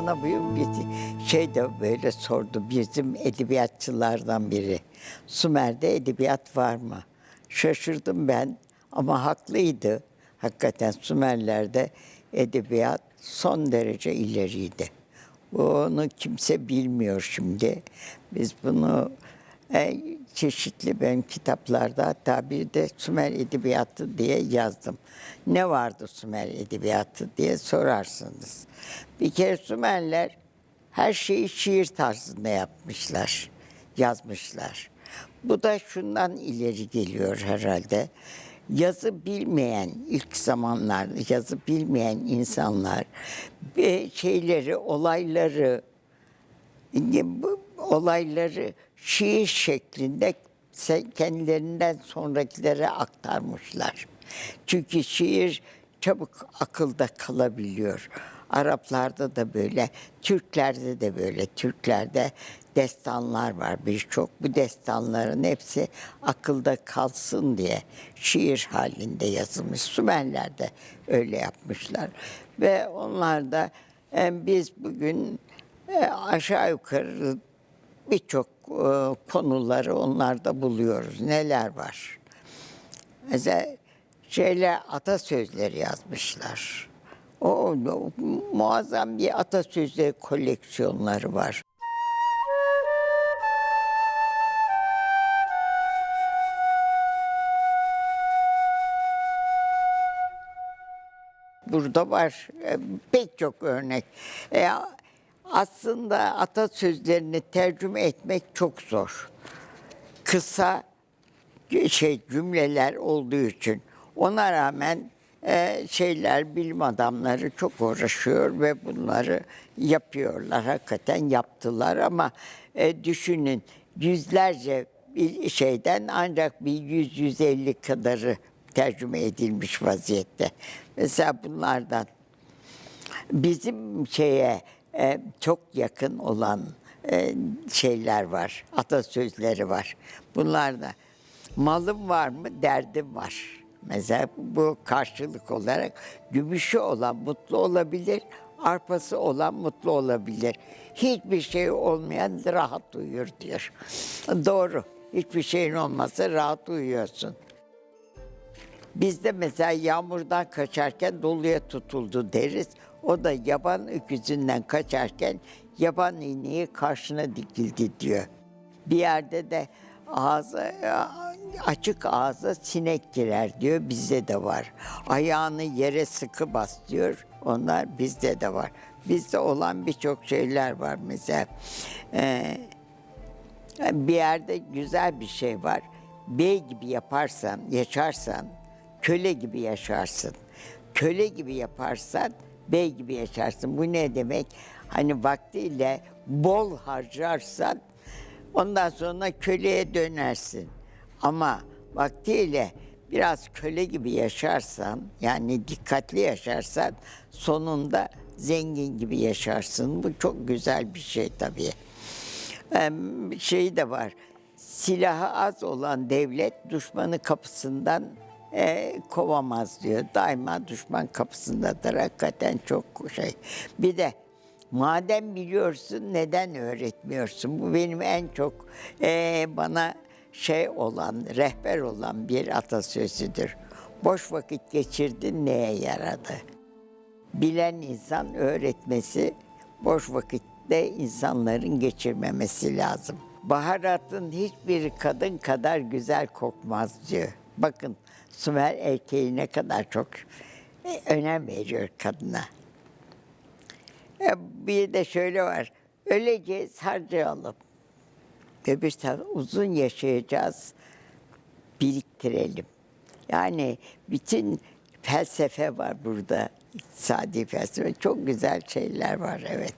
Bana bir, bir şey de böyle sordu bizim edebiyatçılardan biri. Sümer'de edebiyat var mı? Şaşırdım ben ama haklıydı. Hakikaten Sümerler'de edebiyat son derece ileriydi. Bunu kimse bilmiyor şimdi. Biz bunu e, çeşitli ben kitaplarda hatta bir de Sümer Edebiyatı diye yazdım. Ne vardı Sümer Edebiyatı diye sorarsınız. Bir kere Sümerler her şeyi şiir tarzında yapmışlar, yazmışlar. Bu da şundan ileri geliyor herhalde. Yazı bilmeyen ilk zamanlarda yazı bilmeyen insanlar şeyleri, olayları olayları şiir şeklinde kendilerinden sonrakilere aktarmışlar. Çünkü şiir çabuk akılda kalabiliyor. Araplarda da böyle, Türklerde de böyle. Türklerde destanlar var birçok. Bu destanların hepsi akılda kalsın diye şiir halinde yazılmış. Sümerler de öyle yapmışlar. Ve onlar da e, biz bugün e, aşağı yukarı birçok konuları onlarda buluyoruz. Neler var? Mesela şeyler atasözleri yazmışlar. O, muazzam bir atasözleri koleksiyonları var. Burada var e, pek çok örnek. E, aslında atasözlerini tercüme etmek çok zor. Kısa şey cümleler olduğu için ona rağmen e, şeyler bilim adamları çok uğraşıyor ve bunları yapıyorlar hakikaten yaptılar ama e, düşünün yüzlerce bir şeyden ancak bir 100-150 kadarı tercüme edilmiş vaziyette. Mesela bunlardan bizim şeye e, çok yakın olan e, şeyler var, atasözleri var. Bunlar da malım var mı derdim var. Mesela bu karşılık olarak gümüşü olan mutlu olabilir, arpası olan mutlu olabilir. Hiçbir şey olmayan rahat uyur diyor. Doğru. Hiçbir şeyin olmasa rahat uyuyorsun. Bizde mesela yağmurdan kaçarken doluya tutuldu deriz. O da yaban öküzünden kaçarken yaban ineği karşına dikildi diyor. Bir yerde de ağza açık ağza sinek girer diyor. Bizde de var. Ayağını yere sıkı bas diyor. Onlar bizde de var. Bizde olan birçok şeyler var mesela. Ee, bir yerde güzel bir şey var. Bey gibi yaparsan, yaşarsan, köle gibi yaşarsın. Köle gibi yaparsan, bey gibi yaşarsın. Bu ne demek? Hani vaktiyle bol harcarsan, ondan sonra köleye dönersin. Ama vaktiyle biraz köle gibi yaşarsan, yani dikkatli yaşarsan, sonunda zengin gibi yaşarsın. Bu çok güzel bir şey tabii em, şey de var. Silahı az olan devlet düşmanı kapısından e, kovamaz diyor. Daima düşman kapısındadır. Hakikaten çok şey. Bir de madem biliyorsun neden öğretmiyorsun? Bu benim en çok e, bana şey olan, rehber olan bir atasözüdür. Boş vakit geçirdin neye yaradı? bilen insan öğretmesi, boş vakitte insanların geçirmemesi lazım. Baharatın hiçbir kadın kadar güzel kokmaz diyor. Bakın Sümer erkeği ne kadar çok e, önem veriyor kadına. E, Bir de şöyle var, öleceğiz harcayalım. Öbür taraf uzun yaşayacağız, biriktirelim. Yani bütün felsefe var burada. İktisadi felsefe. Çok güzel şeyler var evet.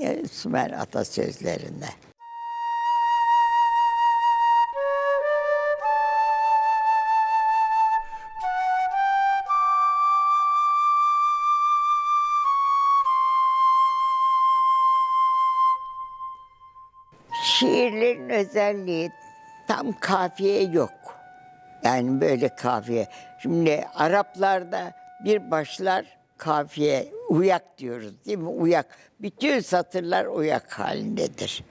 E, Sümer atasözlerinde. Şiirlerin özelliği tam kafiye yok. Yani böyle kafiye. Şimdi Araplarda bir başlar kafiye, uyak diyoruz değil mi? Uyak. Bütün satırlar uyak halindedir.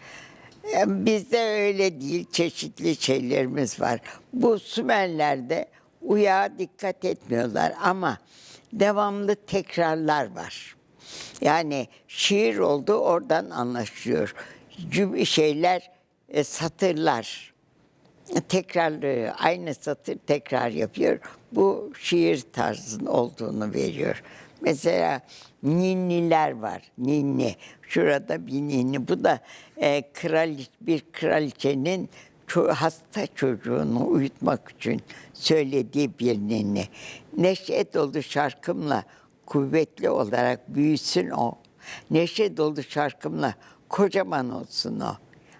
E, Bizde öyle değil, çeşitli şeylerimiz var. Bu Sümerlerde uyağa dikkat etmiyorlar ama devamlı tekrarlar var. Yani şiir oldu oradan anlaşılıyor. Cüm şeyler, e, satırlar tekrarlıyor. Aynı satır tekrar yapıyor. Bu şiir tarzının olduğunu veriyor. Mesela ninniler var. Ninni. Şurada bir ninni. Bu da e, kraliç, bir kraliçenin hasta çocuğunu uyutmak için söylediği bir ninni. Neşe dolu şarkımla kuvvetli olarak büyüsün o. Neşe dolu şarkımla kocaman olsun o.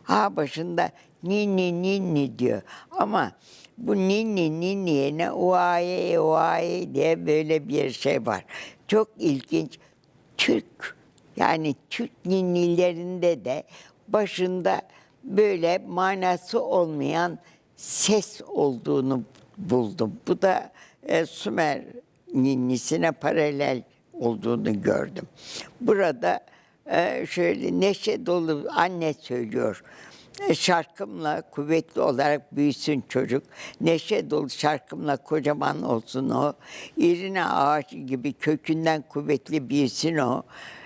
Ha başında ninni ninni diyor. Ama bu ninni ninni yerine uaye uaye diye böyle bir şey var. Çok ilginç. Türk yani Türk ninnilerinde de başında böyle manası olmayan ses olduğunu buldum. Bu da e, Sümer ninnisine paralel olduğunu gördüm. Burada e, şöyle neşe dolu anne söylüyor. E, Şarkımla kuvvetli olarak büyüsün çocuk. Neşe dolu şarkımla kocaman olsun o. İrine ağaç gibi kökünden kuvvetli büyüsün o.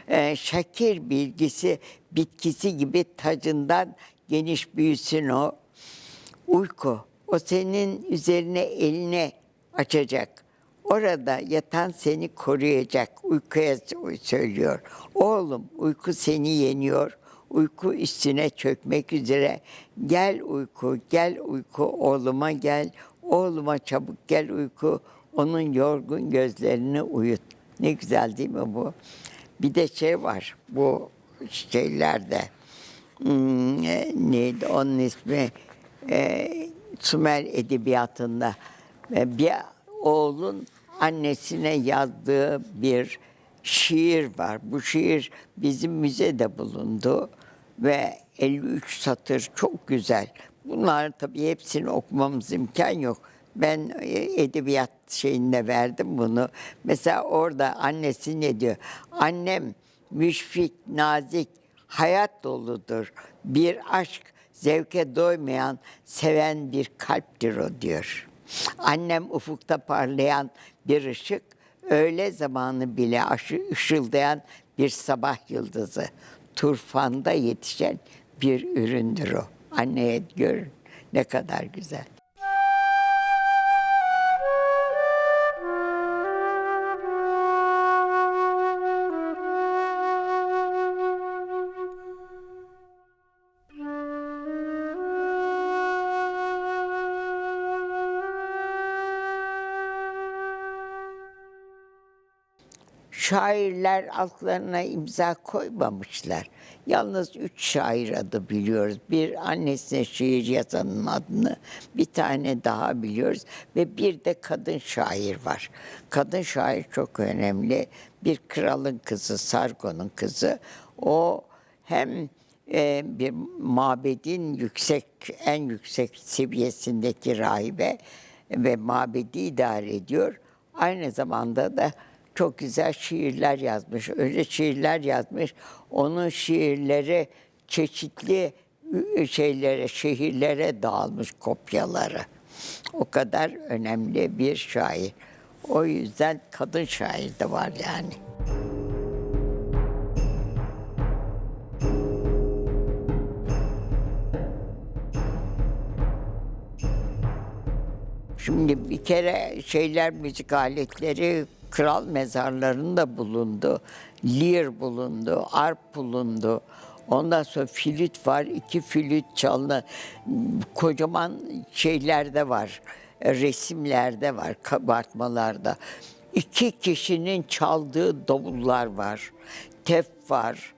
E, şakir bilgisi bitkisi gibi tacından geniş büyüsün o. Uyku, o senin üzerine elini açacak. Orada yatan seni koruyacak. Uykuya söylüyor. Oğlum uyku seni yeniyor. Uyku üstüne çökmek üzere. Gel uyku, gel uyku oğluma gel. Oğluma çabuk gel uyku. Onun yorgun gözlerini uyut. Ne güzel değil mi bu? Bir de şey var bu şeylerde. Hmm, e, neydi onun ismi? E, Sümer edebiyatında e, bir oğlun annesine yazdığı bir şiir var. Bu şiir bizim müzede bulundu ve 53 satır çok güzel. Bunlar tabii hepsini okumamız imkan yok. Ben e, edebiyat şeyinde verdim bunu. Mesela orada annesi ne diyor? Annem müşfik, nazik, hayat doludur. Bir aşk zevke doymayan, seven bir kalptir o diyor. Annem ufukta parlayan bir ışık, öğle zamanı bile aşı ışıldayan bir sabah yıldızı. Turfanda yetişen bir üründür o. Anneye görün ne kadar güzel. Şairler altlarına imza koymamışlar. Yalnız üç şair adı biliyoruz. Bir annesine şiir yazanın adını, bir tane daha biliyoruz ve bir de kadın şair var. Kadın şair çok önemli. Bir kralın kızı, Sargon'un kızı. O hem e, bir mabedin yüksek, en yüksek seviyesindeki rahibe ve mabedi idare ediyor. Aynı zamanda da çok güzel şiirler yazmış. Öyle şiirler yazmış. Onun şiirleri çeşitli şeylere, şehirlere dağılmış kopyaları. O kadar önemli bir şair. O yüzden kadın şair de var yani. Şimdi bir kere şeyler müzik aletleri kral mezarlarında bulundu. Lir bulundu, arp bulundu. Ondan sonra flüt var, iki flüt çalını kocaman şeylerde var. Resimlerde var, kabartmalarda. İki kişinin çaldığı davullar var. Tef var,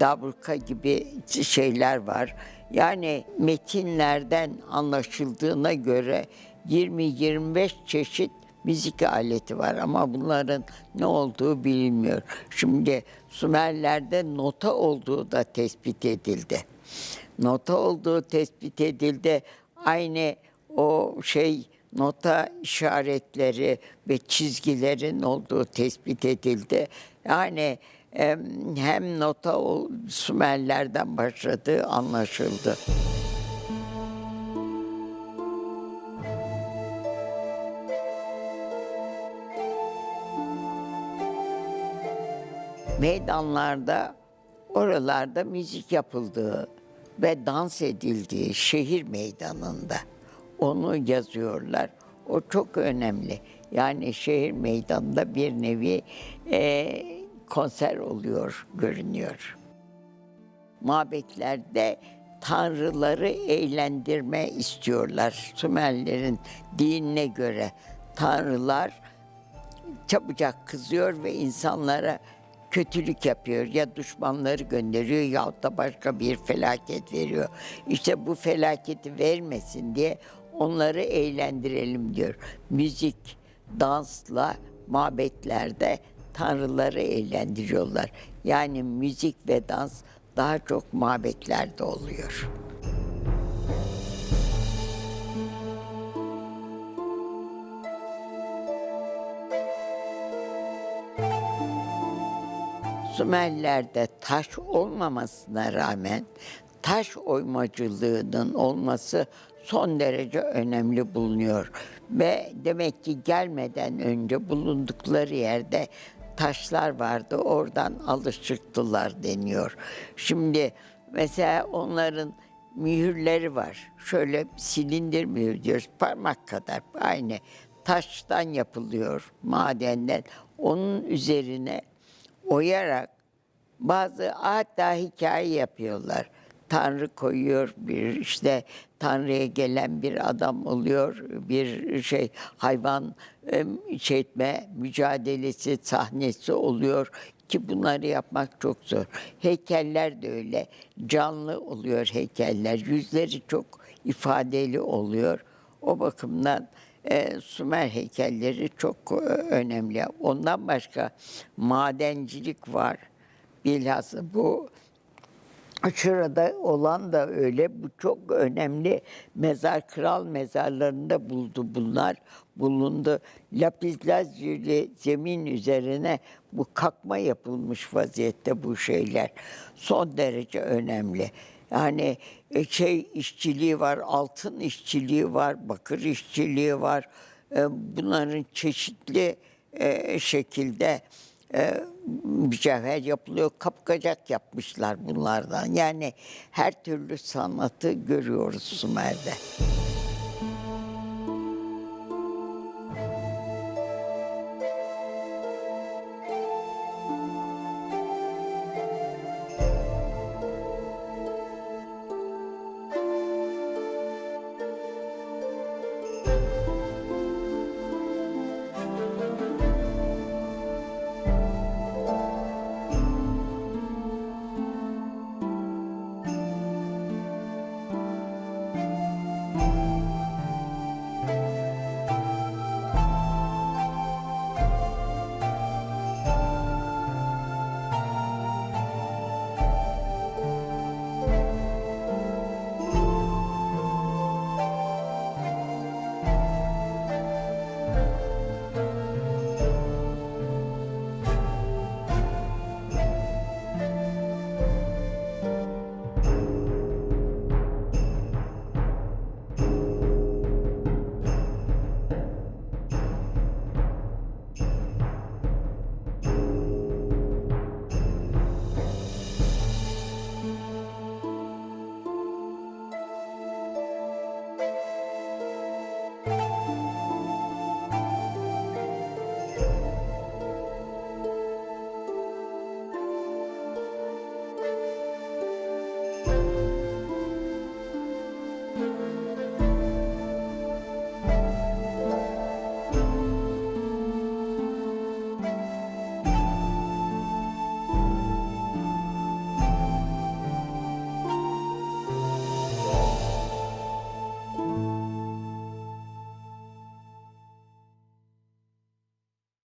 dabruka gibi şeyler var. Yani metinlerden anlaşıldığına göre 20-25 çeşit müzik aleti var ama bunların ne olduğu bilinmiyor. Şimdi Sümerlerde nota olduğu da tespit edildi. Nota olduğu tespit edildi. Aynı o şey nota işaretleri ve çizgilerin olduğu tespit edildi. Yani em, hem nota Sümerlerden başladığı anlaşıldı. Meydanlarda, oralarda müzik yapıldığı ve dans edildiği şehir meydanında onu yazıyorlar. O çok önemli. Yani şehir meydanında bir nevi eee, konser oluyor, görünüyor. Mabetlerde tanrıları eğlendirme istiyorlar. Sümerlerin dinine göre tanrılar çabucak kızıyor ve insanlara kötülük yapıyor. Ya düşmanları gönderiyor ya da başka bir felaket veriyor. İşte bu felaketi vermesin diye onları eğlendirelim diyor. Müzik, dansla mabetlerde tanrıları eğlendiriyorlar. Yani müzik ve dans daha çok mabetlerde oluyor. Sümerler'de taş olmamasına rağmen taş oymacılığının olması son derece önemli bulunuyor. Ve demek ki gelmeden önce bulundukları yerde taşlar vardı. Oradan alışıktılar deniyor. Şimdi mesela onların mühürleri var. Şöyle silindir mühür diyoruz. Parmak kadar aynı taştan yapılıyor madenden. Onun üzerine oyarak bazı hatta hikaye yapıyorlar. Tanrı koyuyor bir işte Tanrı'ya gelen bir adam oluyor bir şey hayvan şey etme mücadelesi sahnesi oluyor ki bunları yapmak çok zor. Heykeller de öyle canlı oluyor heykeller yüzleri çok ifadeli oluyor. O bakımdan e, Sümer heykelleri çok e, önemli. Ondan başka madencilik var. Bilhassa bu şurada olan da öyle. Bu çok önemli mezar, kral mezarlarında buldu bunlar. Bulundu. Lapis lazuli zemin üzerine bu kakma yapılmış vaziyette bu şeyler. Son derece önemli. Yani e, şey işçiliği var, altın işçiliği var, bakır işçiliği var. E, Bunların çeşitli e, şekilde mücevher yapılıyor. Kapkacak yapmışlar bunlardan. Yani her türlü sanatı görüyoruz Sümer'de.